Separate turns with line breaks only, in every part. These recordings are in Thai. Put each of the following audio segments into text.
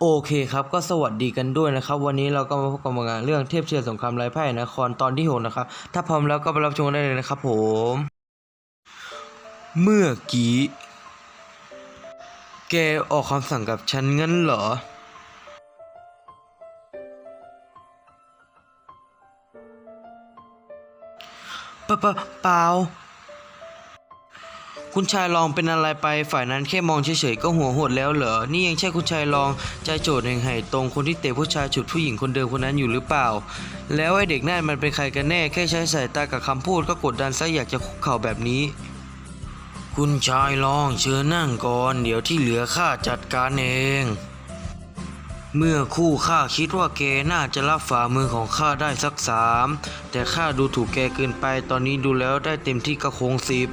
โอเคครับก็สวัสดีกันด้วยนะครับ วันนี้เราก็มาพบกับงานเรื่องเทพเชียร์สงครามไร้พ่ายนครตอนที่หกนะครับ ถ้าพร้อมแล้วก็ไปรับชมได้เลยนะครับผม เมื่อกี้ แกออกคำสั่งกับฉันงั้นเหรอ ปะปะเปล่า คุณชายรองเป็นอะไรไปฝ่ายนั้นแค่มองเฉยๆก็หัวโหดแล้วเหรอ นี่ยังใช่คุณชายรองใจโจทย์แห่งไห่ตรงคนที่เตะผู้ชายฉุดผู้หญิงคนเดิมคนนั้นอยู่หรือเปล่า แล้วไอ้เด็กนั่นมันเป็นใครกันแน่แค่ใช้สายตากับคำพูดก็กดดันซะอยากจะคุกเข่าแบบนี้ คุณชายรองเชิญนั่งก่อนเดี๋ยวที่เหลือข้าจัดการเองเมื่อคู่ข้าคิดว่าแกน่าจะรับฝ่ามือของข้าได้สักสามแต่ข้าดูถูกแกเกินไปตอนนี้ดูแล้วได้เต็มที่ก็คงสิบ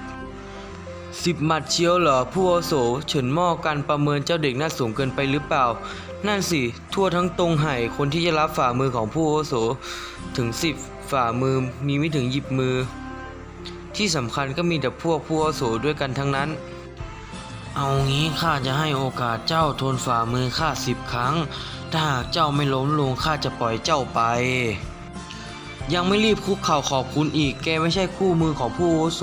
สิบหมัดเชียวเหรอผู้อาโสเฉินหม้อกันประเมินเจ้าเด็กน่าสูงเกินไปหรือเปล่า นั่นสิ ทั่วทั้งตรงไห่คนที่จะรับฝ่ามือของผู้อาโสถึงสิบฝ่ามือมีไม่ถึงหยิบมือ ที่สำคัญก็มีแต่พวกผู้อาโสด้วยกันทั้งนั้น เอางี้ข้าจะให้โอกาสเจ้าทนฝ่ามือข้าสิบครั้ง ถ้าหากเจ้าไม่ล้มลงข้าจะปล่อยเจ้าไป ยังไม่รีบคุกเข่าขอบคุณอีก แกไม่ใช่คู่มือของผู้อาโส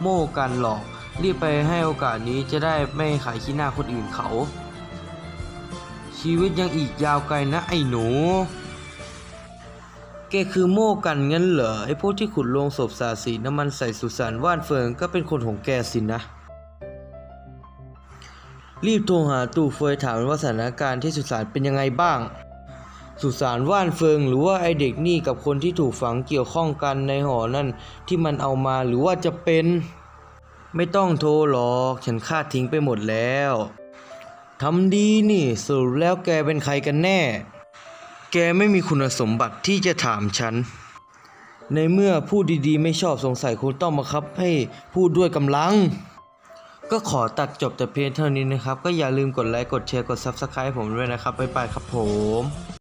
โม่กันหรอก รีบไปให้โอกาสนี้จะได้ไม่ขายขี้หน้าคนอื่นเขา ชีวิตยังอีกยาวไกลนะไอ้หนู แกคือโม่กันงั้นเหรอไอ้พวกที่ขุดโลงศพสาสีน้ำมันใส่สุสานว่านเฟิงก็เป็นคนของแกสินะ รีบโทรหาตู่เฟยถามว่าสถานการณ์ที่สุสานเป็นยังไงบ้างสุสานว่านเฟิงหรือว่าไอเด็กนี่กับคนที่ถูกฝังเกี่ยวข้องกันในหอนั่นที่มันเอามาหรือว่าจะเป็น ไม่ต้องโทรหรอก ฉันฆ่าทิ้งไปหมดแล้วทำดีนี่สรุปแล้วแกเป็นใครกันแน่ แกไม่มีคุณสมบัติที่จะถามฉัน ในเมื่อพูดดีๆ ไม่ชอบสงสัยคุณต้องบังคับให้พูดด้วยกำลัง ก็ขอตัดจบแต่เพียงเท่านี้นะครับ ก็อย่าลืมกดไลค์ กดแชร์ กด Subscribe ผมด้วยนะครับ บ๊ายบายครับผม